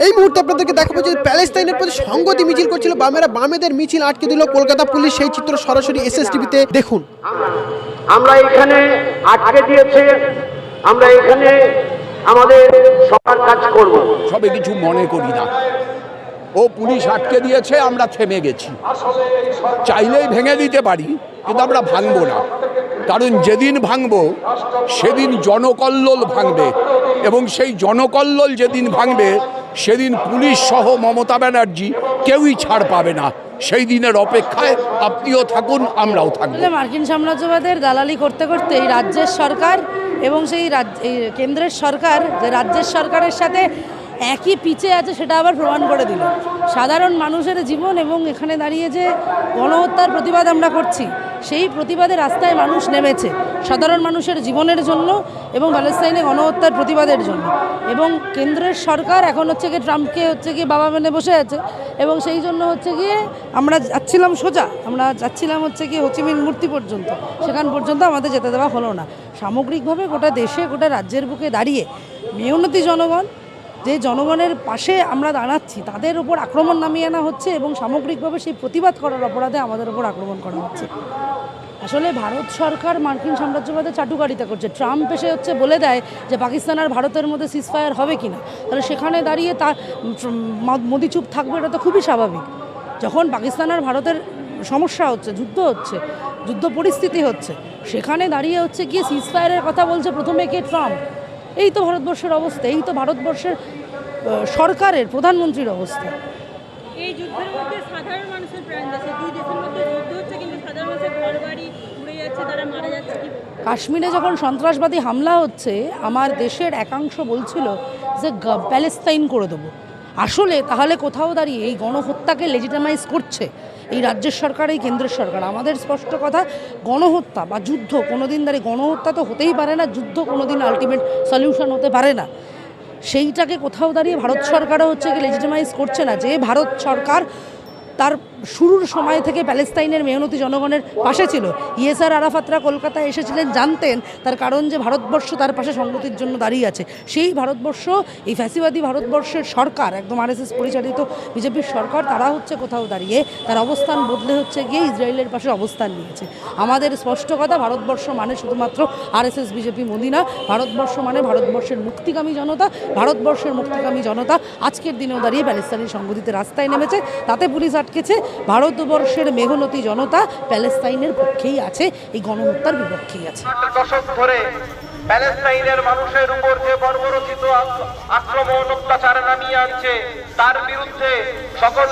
এই মুহূর্তে আপনাদেরকে দেখাবো যে প্যালেস্তাইনের প্রতি সংগতি মিছিল করছিল বামেরা। বামেদের মিছিল আটকে দিল কলকাতা পুলিশ। সেই চিত্র সরাসরি এসএসটিভিতে দেখুন। আমরা এখানে আটকে দিয়েছে। আমরা এখানে আমাদের সবার কাজ করব। সবে কিছু মনে করি না। ও পুলিশ আটকে দিয়েছে আমরা থেমে গেছি। চাইলেই ভেঙে দিতে পারি কিন্তু আমরা ভাঙবো না। কারণ যেদিন ভাঙবো সেদিন জনকল্লোল ভাঙবে। এবং সেই জনকল্লোল যেদিন ভাঙবে সেদিন পুলিশ সহ মমতা ব্যানার্জি কেউই ছাড় পাবে না। সেই দিনের অপেক্ষায় আপনিও থাকুন, আমরাও আসলে মার্কিন সাম্রাজ্যবাদের দালালি করতে করতে এই রাজ্যের সরকার এবং সেই রাজ্য কেন্দ্রের সরকার, যে রাজ্যের সরকারের সাথে একই পিচে আছে সেটা আবার প্রমাণ করে দিল। সাধারণ মানুষের জীবন এবং এখানে দাঁড়িয়ে যে গণহত্যার প্রতিবাদ আমরা করছি সেই প্রতিবাদে রাস্তায় মানুষ নেমেছে, সাধারণ মানুষের জীবনের জন্য এবং প্যালেস্তাইনে গণহত্যার প্রতিবাদের জন্য। এবং কেন্দ্রের সরকার এখন হচ্ছে গিয়ে ট্রাম্পকে হচ্ছে গিয়ে বাবা মেনে বসে আছে এবং সেই জন্য হচ্ছে গিয়ে আমরা যাচ্ছিলাম সোজা, আমরা যাচ্ছিলাম হচ্ছে গিয়ে হোচিমিন মূর্তি পর্যন্ত। সেখান পর্যন্ত আমাদের যেতে দেওয়া হলো না। সামগ্রিকভাবে গোটা দেশে, গোটা রাজ্যের বুকে দাঁড়িয়ে মেয়নতি জনগণ যে জনগণের পাশে আমরা দাঁড়াচ্ছি, তাদের উপর আক্রমণ নামিয়ে আনা হচ্ছে এবং সামগ্রিকভাবে সেই প্রতিবাদ করার অপরাধে আমাদের উপর আক্রমণ করা হচ্ছে। আসলে ভারত সরকার মার্কিন সাম্রাজ্যবাদের চাটুকারিতা করছে। ট্রাম্প এসে হচ্ছে বলে দেয় যে পাকিস্তান আর ভারতের মধ্যে সিজফায়ার হবে কিনা। তাহলে সেখানে দাঁড়িয়ে তার মোদি চুপ থাকবে এটা তো খুবই স্বাভাবিক। যখন পাকিস্তান আর ভারতের সমস্যা হচ্ছে, যুদ্ধ হচ্ছে, যুদ্ধ পরিস্থিতি হচ্ছে, সেখানে দাঁড়িয়ে হচ্ছে গিয়ে সিজফায়ারের কথা বলছে প্রথমে কে? ট্রাম্প। এই তো ভারতবর্ষের অবস্থা এই তো ভারতবর্ষের সরকারের প্রধানমন্ত্রীর অবস্থা। এই যুদ্ধের মধ্যে সাধারণ মানুষের প্রাণ যাচ্ছে দুই দেশের মধ্যে যুদ্ধ হচ্ছে কিন্তু সাধারণ মানুষের ঘর উড়ে যাচ্ছে তারা মারা যাচ্ছে কাশ্মীরে যখন সন্ত্রাসবাদী হামলা হচ্ছে আমার দেশের একাংশ বলছিল যে প্যালেস্তাইন করে দেবো। আসলে তাহলে কোথাও দাঁড়িয়ে এই গণহত্যাকে লেজিটামাইজ করছে এই রাজ্যের সরকার, এই কেন্দ্রের সরকার। আমাদের স্পষ্ট কথা, গণহত্যা বা যুদ্ধ কোনো দিন দাঁড়িয়ে, গণহত্যা তো হতেই পারে না, যুদ্ধ কোনো দিন আলটিমেট সলিউশন হতে পারে না। সেইটাকে কোথাও দাঁড়িয়ে ভারত সরকারও হচ্ছে লেজিটেমাইজ করছে না। যে ভারত সরকার তার শুরুর সময় থেকে প্যালেস্তাইনের মেহনতি জনগণের পাশে ছিল। ইয়েসার আরাফাতরা কলকাতায় এসেছিলেন জানতেন তার কারণ যে ভারতবর্ষ তার পাশে সংগতির জন্য দাঁড়িয়ে আছে। সেই ভারতবর্ষ, এই ফ্যাসিবাদী ভারতবর্ষের সরকার, একদম আরএসএস পরিচালিত বিজেপির সরকার, তারা হচ্ছে কোথাও দাঁড়িয়ে, তার অবস্থান বদলে হচ্ছে গিয়ে ইসরায়েলের পাশে অবস্থান নিয়েছে। আমাদের স্পষ্ট কথা, ভারতবর্ষ মানে শুধুমাত্র আরএসএস, বিজেপি মোদী না ভারতবর্ষ মানে ভারতবর্ষের মুক্তিকামী জনতা, ভারতবর্ষের মুক্তিকামী জনতা আজকের দিনেও দাঁড়িয়ে প্যালেস্তানি সংগঠিত রাস্তায় নেমেছে। তাতে পুলিশ আটকেছে। ভারতবর্ষের মেঘনতি জনতা প্যালেস্তাইনের পক্ষেই আছে, এই গণহত্যার বিপক্ষেই আছে। ধরে প্যালেস্তাইনের মানুষের উপর যে বর্বরচিত আক্রমণ, অত্যাচার নামিয়ে আনছে, তার বিরুদ্ধে সকল